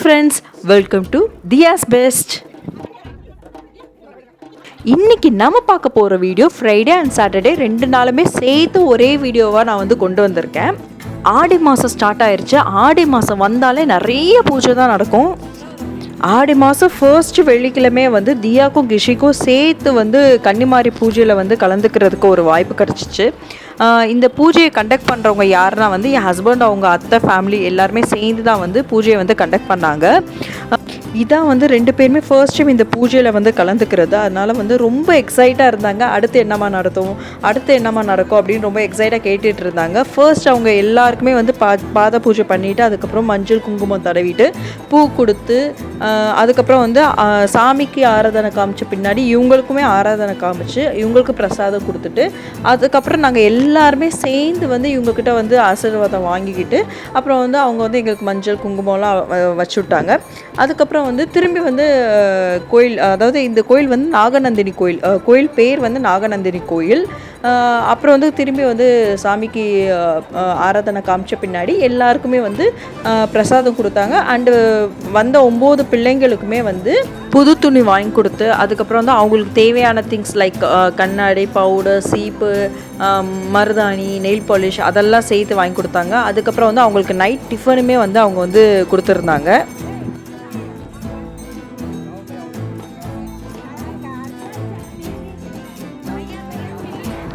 Friends welcome to தியாஸ் best இன்னைக்கு நம்ம பார்க்க போகிற வீடியோ ஃப்ரைடே அண்ட் சாட்டர்டே ரெண்டு நாளுமே சேர்த்து ஒரே வீடியோவாக நான் வந்து கொண்டு வந்திருக்கேன். ஆடி மாதம் ஸ்டார்ட் ஆயிடுச்சு ஆடி மாதம் வந்தாலே நிறைய பூஜை தான் நடக்கும். ஆடி மாதம் ஃபர்ஸ்ட் வெள்ளிக்கிழமை வந்து தியாக்கும் கிஷிக்கும் சேர்த்து வந்து கன்னிமாரி பூஜையில் வந்து கலந்துக்கிறதுக்கு ஒரு வாய்ப்பு கிடச்சிச்சு. இந்த பூஜையை கண்டக்ட் பண்ணுறவங்க யாருன்னா வந்து என் ஹஸ்பண்ட் அவங்க அத்தை ஃபேமிலி எல்லாருமே சேர்ந்து தான் வந்து பூஜையை வந்து கண்டக்ட் பண்ணாங்க. இதான் வந்து ரெண்டு பேருமே ஃபர்ஸ்ட் டைம் இந்த பூஜையில் வந்து கலந்துக்கிறது. அதனால் வந்து ரொம்ப எக்ஸைட்டாக இருந்தாங்க. அடுத்து என்னம்மா நடத்தும்? அடுத்து என்னம்மா நடக்கும்? அப்படின்னு ரொம்ப எக்ஸைட்டாக கேட்டுட்டு இருந்தாங்க. ஃபர்ஸ்ட் அவங்க எல்லாருக்குமே வந்து பா பாத பூஜை பண்ணிவிட்டு அதுக்கப்புறம் மஞ்சள் குங்குமம் தடவிட்டு பூ கொடுத்து அதுக்கப்புறம் வந்து சாமிக்கு ஆராதனை காமிச்ச பின்னாடி இவங்களுக்குமே ஆராதனை காமிச்சு இவங்களுக்கு பிரசாதம் கொடுத்துட்டு அதுக்கப்புறம் நாங்கள் எல்லா எல்லாருமே சேர்ந்து வந்து இவங்கக்கிட்ட வந்து ஆசீர்வாதம் வாங்கிக்கிட்டு அப்புறம் வந்து அவங்க வந்து எங்களுக்கு மஞ்சள் குங்குமம்லாம் வ- வச்சு விட்டாங்க அதுக்கப்புறம் வந்து திரும்பி வந்து கோயில் அதாவது இந்த கோயில் வந்து நாகநந்தினி கோயில் கோயில் பேர் வந்து நாகநந்தினி கோயில். அப்புறம் வந்து திரும்பி வந்து சாமிக்கு ஆராதனை காமிச்ச பின்னாடி எல்லாருக்குமே வந்து பிரசாதம் கொடுத்தாங்க. அண்டு வந்த ஒம்பது பிள்ளைங்களுக்குமே வந்து புது துணி வாங்கி கொடுத்து அதுக்கப்புறம் வந்து அவங்களுக்கு தேவையான திங்ஸ் லைக் கண்ணாடி பவுடர் சீப்பு மருதாணி நெயில் பாலிஷ் அதெல்லாம் சேர்த்து வாங்கி கொடுத்தாங்க. அதுக்கப்புறம் வந்து அவங்களுக்கு நைட் டிஃபனுமே வந்து அவங்க வந்து கொடுத்துருந்தாங்க.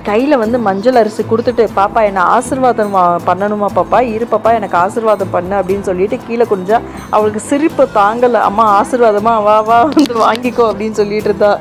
கையில் வந்து மஞ்சள் அரிசி கொடுத்துட்டு பாப்பா என்னை ஆசீர்வாதம் பண்ணணுமா பாப்பா? இரு பாப்பா எனக்கு ஆசிர்வாதம் பண்ணு அப்படின்னு சொல்லிட்டு கீழே கொஞ்சம் அவளுக்கு சிரிப்பு தாங்கலை. அம்மா ஆசீர்வாதமா வா வா வந்து வாங்கிக்கோ அப்படின்னு சொல்லிட்டு இருந்தா.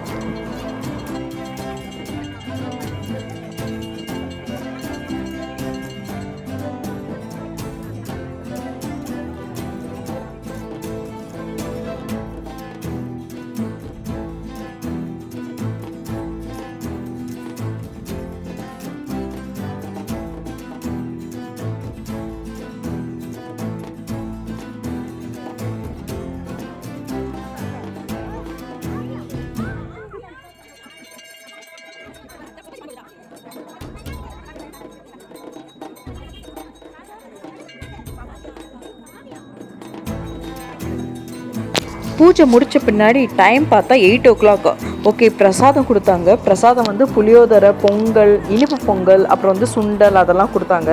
பூஜை முடித்த பின்னாடி டைம் பார்த்தா எயிட் ஓ கிளாக் ஓகே பிரசாதம் கொடுத்தாங்க. பிரசாதம் வந்து புளியோதரை பொங்கல் இனிப்பு பொங்கல் அப்புறம் வந்து சுண்டல் அதெல்லாம் கொடுத்தாங்க.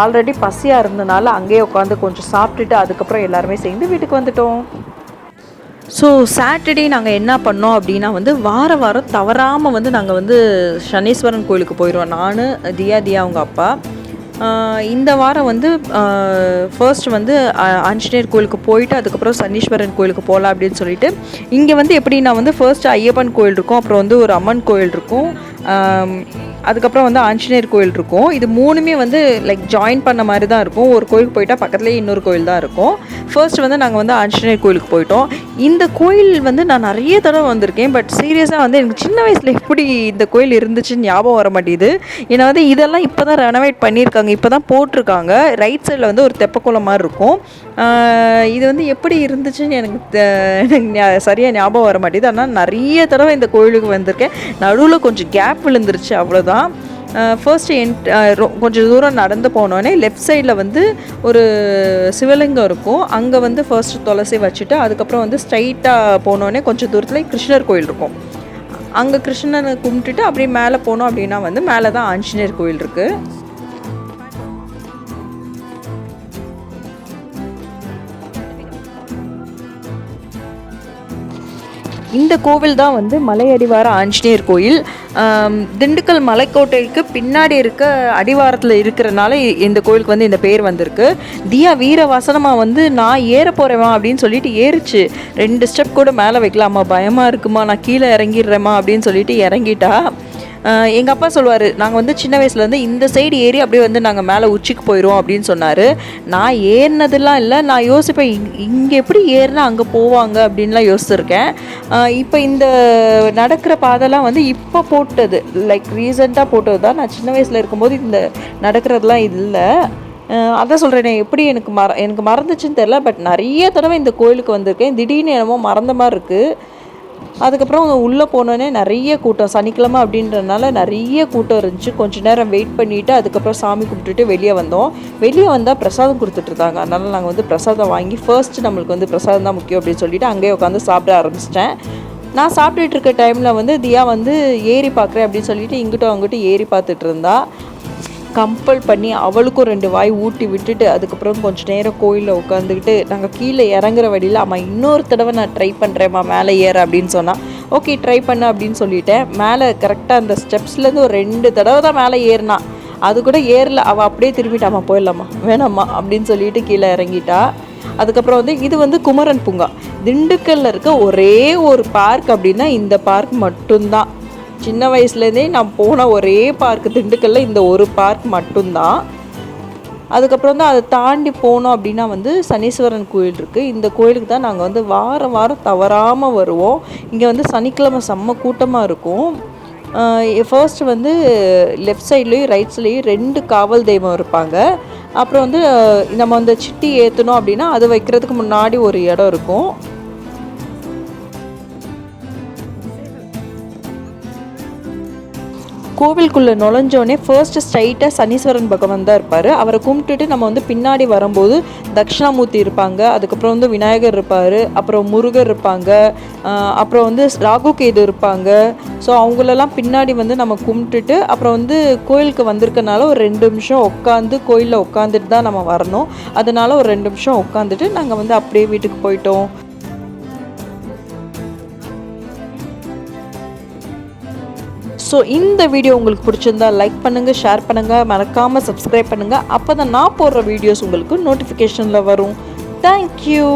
ஆல்ரெடி பசியாக இருந்தனால அங்கேயே உட்காந்து கொஞ்சம் சாப்பிட்டுட்டு அதுக்கப்புறம் எல்லாருமே சேர்ந்து வீட்டுக்கு வந்துட்டோம். ஸோ சாட்டர்டே நாங்கள் என்ன பண்ணோம் அப்படின்னா வந்து வார வாரம் தவறாமல் வந்து நாங்கள் வந்து சனீஸ்வரன் கோயிலுக்கு போயிடுவோம் நான் தியா தியா அவங்க அப்பா. இந்த வாரம் வந்து ஃபர்ஸ்ட் வந்து ஆஞ்சநேயர் கோயிலுக்கு போயிட்டு அதுக்கப்புறம் சனீஸ்வரன் கோயிலுக்கு போகலாம் அப்படின்னு சொல்லிட்டு இங்கே வந்து எப்படின்னா வந்து ஃபர்ஸ்ட் ஐயப்பன் கோயில் இருக்கும் அப்புறம் வந்து ஒரு அம்மன் கோயில் இருக்கும். அதுக்கப்புறம் வந்து ஆஞ்சநேயர் கோயில் இருக்கும். இது மூணுமே வந்து லைக் ஜாயின் பண்ண மாதிரி தான் இருக்கும். ஒரு கோயிலுக்கு போயிட்டால் பக்கத்துலேயே இன்னொரு கோயில் தான் இருக்கும். ஃபர்ஸ்ட் வந்து நாங்கள் வந்து ஆஞ்சநேயர் கோயிலுக்கு போயிட்டோம். இந்த கோயில் வந்து நான் நிறைய தடவை வந்திருக்கேன். பட் சீரியஸாக வந்து எனக்கு சின்ன வயசில் எப்படி இந்த கோயில் இருந்துச்சுன்னு ஞாபகம் வர மாட்டேங்குது. ஏன்னா வந்து இதெல்லாம் இப்போ தான் ரெனோவேட் பண்ணியிருக்காங்க. இப்போ தான் போட்டிருக்காங்க ரைட் சைடில் வந்து ஒரு தெப்பக்குளம் மாதிரி இருக்கும். இது வந்து எப்படி இருந்துச்சுன்னு எனக்கு எனக்கு சரியாக ஞாபகம் வர மாட்டேங்குது. ஆனால் நிறைய தடவை இந்த கோயிலுக்கு வந்திருக்கேன். நடுவில் கொஞ்சம் கேப் விழுந்துருச்சு அவ்வளோதான் ஃபர்ஸ்ட் என் கொஞ்சம் தூரம் நடந்து போனோடனே லெஃப்ட் சைடில் வந்து ஒரு சிவலிங்கம் இருக்கும். அங்கே வந்து ஃபர்ஸ்ட் துளசி வச்சுட்டு அதுக்கப்புறம் வந்து ஸ்ட்ரைட்டாக போனோடனே கொஞ்சம் தூரத்தில் கிருஷ்ணர் கோயில் இருக்கும். அங்கே கிருஷ்ணனை கும்பிட்டுட்டு அப்படியே மேலே போனோம் அப்படின்னா வந்து மேலே தான் ஆஞ்சநேயர் கோயில் இருக்குது இந்த கோவில் தான் வந்து மலையடிவார ஆஞ்சநேயர் கோயில். திண்டுக்கல் மலைக்கோட்டைக்கு பின்னாடி இருக்க அடிவாரத்தில் இருக்கிறனால இந்த கோயிலுக்கு வந்து இந்த பேர் வந்திருக்கு. தியா வீர வசனமாக வந்து நான் ஏற போகிறேம்மா அப்படின்னு சொல்லிட்டு ஏறிச்சு. ரெண்டு ஸ்டெப் கூட மேலே வைக்கலாமா? பயமாக இருக்குமா? நான் கீழே இறங்கிடுறேம்மா அப்படின்னு சொல்லிட்டு இறங்கிட்டா. எங்கள் அப்பா சொல்லுவார் நாங்கள் வந்து சின்ன வயசுலேருந்து இந்த சைடு ஏறி அப்படியே வந்து நாங்கள் மேலே உச்சிக்கு போயிடுவோம் அப்படின்னு சொன்னார். நான் ஏறினதெல்லாம் இல்லை நான் யோசிப்பேன் இங்கே எப்படி ஏறினா அங்கே போவாங்க அப்படின்லாம் யோசிச்சிருக்கேன். இப்போ இந்த நடக்கிற பாதைலாம் வந்து இப்போ போட்டது லைக் ரீசெண்டாக போட்டது தான். நான் சின்ன வயசில் இருக்கும்போது இந்த நடக்கிறதுலாம் இல்லை. அதான் சொல்கிறேனே எப்படி எனக்கு மற எனக்கு மறந்துச்சுன்னு தெரில பட் நிறைய தடவை இந்த கோயிலுக்கு வந்திருக்கேன். திடீர்னு என்னமோ மறந்த மாதிரி இருக்குது அதுக்கப்புறம் உள்ளே போனோடனே நிறைய கூட்டம். சனிக்கிழமை அப்படின்றனால நிறைய கூட்டம் இருந்துச்சு. கொஞ்ச நேரம் வெயிட் பண்ணிவிட்டு அதுக்கப்புறம் சாமி கும்பிட்டுட்டு வெளியே வந்தோம். வெளியே வந்தால் பிரசாதம் கொடுத்துட்ருந்தாங்க அதனால் நாங்கள் வந்து பிரசாதம் வாங்கி ஃபர்ஸ்ட் நம்மளுக்கு வந்து பிரசாதம் தான் முக்கியம் அப்படின்னு சொல்லிட்டு அங்கேயே உட்காந்து சாப்பிட ஆரம்பிச்சிட்டேன். நான் சாப்பிட்டுட்டு இருக்க டைமில் வந்து தியா வந்து ஏறி பார்க்குறேன் அப்படின்னு சொல்லிட்டு இங்கிட்டும் அங்கிட்டும் ஏறி பார்த்துட்டு இருந்தா. கம்பல் பண்ணி அவளுக்கும் ரெண்டு வாய் ஊட்டி விட்டுட்டு அதுக்கப்புறம் கொஞ்சம் நேரம் கோயிலில் உட்காந்துக்கிட்டு நாங்கள் கீழே இறங்குற வழியில் அம்மா இன்னொரு தடவை நான் ட்ரை பண்ணுறேம்மா மேலே ஏற அப்படின்னு சொன்னால் ஓகே ட்ரை பண்ணு அப்படின்னு சொல்லிட்டேன். மேலே கரெக்டாக அந்த ஸ்டெப்ஸ்லேருந்து ஒரு ரெண்டு தடவை தான் மேலே ஏறினா அது கூட ஏறல அவள் அப்படியே திரும்பிட்டாம்மா போயிடலாமா வேணாம்மா அப்படின்னு சொல்லிட்டு கீழே இறங்கிட்டா. அதுக்கப்புறம் வந்து இது வந்து குமரன் பூங்கா. திண்டுக்கல்ல இருக்க ஒரே ஒரு பார்க் அப்படின்னா இந்த பார்க் மட்டும்தான். சின்ன வயசுலேருந்தே நான் போன ஒரே பார்க் திண்டுக்கல்ல இந்த ஒரு பார்க் மட்டும்தான். அதுக்கப்புறம் வந்து அதை தாண்டி போனோம் அப்படின்னா வந்து சனீஸ்வரன் கோயில் இருக்குது இந்த கோயிலுக்கு தான் நாங்கள் வந்து வாரம் வாரம் தவறாமல் வருவோம். இங்கே வந்து சனிக்கிழமை செம்ம கூட்டமாக இருக்கும். ஃபர்ஸ்ட் வந்து லெஃப்ட் சைட்லேயும் ரைட் சைட்லேயும் ரெண்டு காவல் தெய்வம் இருப்பாங்க. அப்புறம் வந்து நம்ம அந்த சிட்டி ஏற்றணும் அப்படின்னா அது வைக்கிறதுக்கு முன்னாடி ஒரு இடம் இருக்கும். கோவிலுக்குள்ளே நுழைஞ்சோடனே ஃபர்ஸ்ட் ஸ்ட்ரைட்டாக சனீஸ்வரன் பகவான் தான் இருப்பார். அவரை கும்பிட்டுட்டு நம்ம வந்து பின்னாடி வரும்போது தட்சிணாமூர்த்தி இருப்பாங்க. அதுக்கப்புறம் வந்து விநாயகர் இருப்பார். அப்புறம் முருகர் இருப்பாங்க. அப்புறம் வந்து ராகு கேது இருப்பாங்க. ஸோ அவங்களெல்லாம் பின்னாடி வந்து நம்ம கும்பிட்டுட்டு அப்புறம் வந்து கோயிலுக்கு வந்திருக்கனால ஒரு ரெண்டு நிமிஷம் உட்காந்து கோயிலில் உட்காந்துட்டு தான் நம்ம வரணும். அதனால ஒரு ரெண்டு நிமிஷம் உட்காந்துட்டு நாங்கள் வந்து அப்படியே வீட்டுக்கு போயிட்டோம். ஸோ இந்த வீடியோ உங்களுக்கு பிடிச்சிருந்தா லைக் பண்ணுங்கள் ஷேர் பண்ணுங்கள் மறக்காமல் சப்ஸ்கிரைப் பண்ணுங்கள் அப்போ தான் நான் போடுற வீடியோஸ் உங்களுக்கு நோட்டிஃபிகேஷனில் வரும். தேங்க்யூ